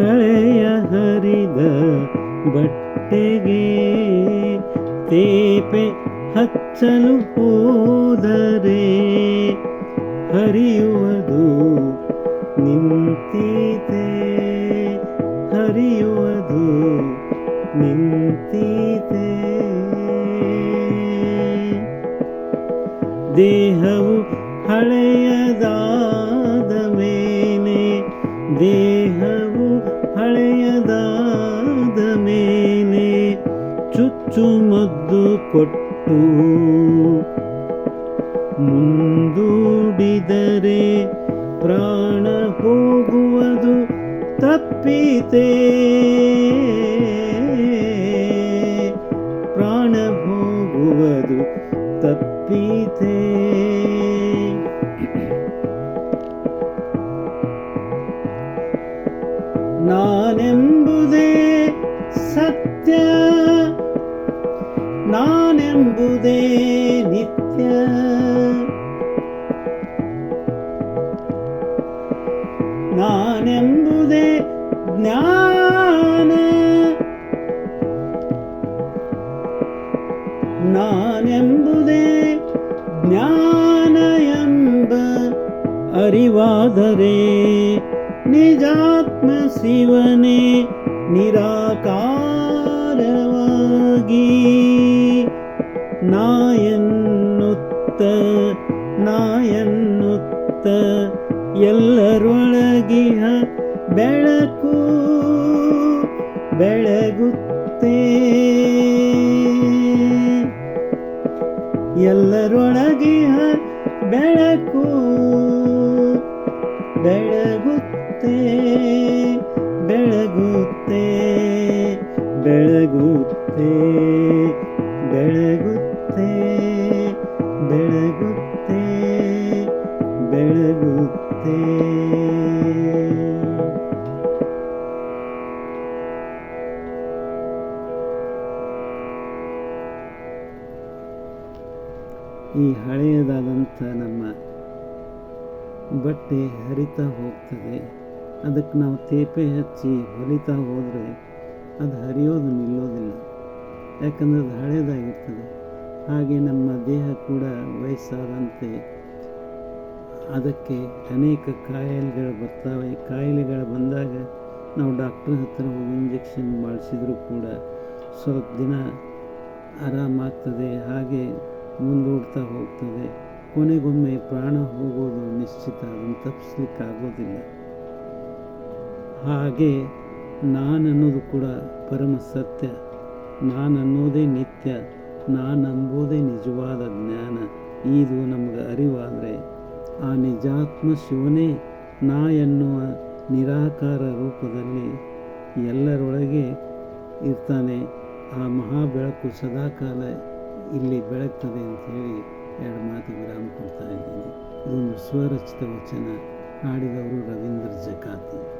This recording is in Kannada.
ಹಳೆಯ ಹರಿದ ಬಟ್ಟೆಗೆ ತೇಪೆ ಹಚ್ಚಲು ಹೋದರೆ ಹರಿಯುವುದು ನಿಂತೀತೆ ಹರಿಯುವುದು ನಿಂತೀತೆ ದೇಹವು ಹಳೆಯದಾದ ಮೇಲೆ ದೇಹವು ಚುಚ್ಚುಮದ್ದು ಕೊಟ್ಟು ಮುಂದೂಡಿದರೆ ಪ್ರಾಣ ಹೋಗುವುದು ತಪ್ಪಿತೆ. ಪ್ರಾಣ ಹೋಗುವುದು ತಪ್ಪಿತೆ. ನಾನೆಂಬುದೇ ನಾನೆಂಬುದೇ ನಿತ್ಯ. ನಾನೆಂಬುದೇ ಜ್ಞಾನ. ನಾನೆಂಬುದೇ ಜ್ಞಾನ ಎಂಬ ಅರಿವಾದರೆ ನಿಜಾತ್ಮ ಶಿವನೇ ನಿರಾಕಾರವಾಗಿ. ನಾಯನ್ನುತ್ತ ನಾಯನ್ನುತ್ತ ಎಲ್ಲರೊಳಗಿಹ ಬೆಳಕು ಬೆಳಗುತ್ತೇ. ಎಲ್ಲರೊಳಗಿಹ ಬೆಳಕು ಬೆಳಗುತ್ತೆ ಬೆಳಗುತ್ತೆ ಬೆಳಗುತ್ತೆ ಬೆಳಗುತ್ತೇ. ಬೆಳಗುತ್ತೇ, ಬೆಳಗುತ್ತೆ. ಈ ಹಳೆಯದಾದಂಥ ನಮ್ಮ ಬಟ್ಟೆ ಹರಿತಾ ಹೋಗ್ತದೆ. ಅದಕ್ಕೆ ನಾವು ತೇಪೆ ಹಚ್ಚಿ ಹೊಲಿತಾ ಹೋದರೆ ಅದು ಹರಿಯೋದು ನಿಲ್ಲೋದಿಲ್ಲ. ಯಾಕಂದ್ರೆ ಅದು ಹಳೇದಾಗಿರ್ತದೆ. ಹಾಗೆ ನಮ್ಮ ದೇಹ ಕೂಡ ವಯಸ್ಸಾದಂತೆ ಅದಕ್ಕೆ ಅನೇಕ ಕಾಯಿಲೆಗಳು ಬರ್ತಾವೆ. ಕಾಯಿಲೆಗಳು ಬಂದಾಗ ನಾವು ಡಾಕ್ಟ್ರ್ ಹತ್ರ ಹೋಗಿ ಇಂಜೆಕ್ಷನ್ ಮಾಡಿಸಿದರೂ ಕೂಡ ಸ್ವಲ್ಪ ದಿನ ಆರಾಮಾಗ್ತದೆ, ಹಾಗೆ ಮುಂದೂಡ್ತಾ ಹೋಗ್ತದೆ. ಕೊನೆಗೊಮ್ಮೆ ಪ್ರಾಣ ಹೋಗೋದು ನಿಶ್ಚಿತ, ಅದನ್ನು ತಪ್ಪಿಸ್ಲಿಕ್ಕಾಗೋದಿಲ್ಲ. ಹಾಗೆ ನಾನು ಅನ್ನೋದು ಕೂಡ ಪರಮ ಸತ್ಯ ನಾನು ಅನ್ನೋದೇ ನಿತ್ಯ. ನಾನಂಬುದೇ ನಿಜವಾದ ಜ್ಞಾನ. ಇದು ನಮಗೆ ಅರಿವಾದರೆ ಆ ನಿಜಾತ್ಮ ಶಿವನೇ ನಾ ಎನ್ನುವ ನಿರಾಕಾರ ರೂಪದಲ್ಲಿ ಎಲ್ಲರೊಳಗೆ ಇರ್ತಾನೆ. ಆ ಮಹಾ ಬೆಳಕು ಸದಾಕಾಲ ಇಲ್ಲಿ ಬೆಳಗ್ತದೆ ಅಂತ ಹೇಳಿ ಎರಡು ಮಾತು ವಿರಾಮ ಕೊಡ್ತಾ ಇದ್ದೀನಿ. ಇದೊಂದು ಸ್ವರಚಿತ ವಚನ. ಹಾಡಿದವರು ರವೀಂದ್ರ ಜಕಾತಿ.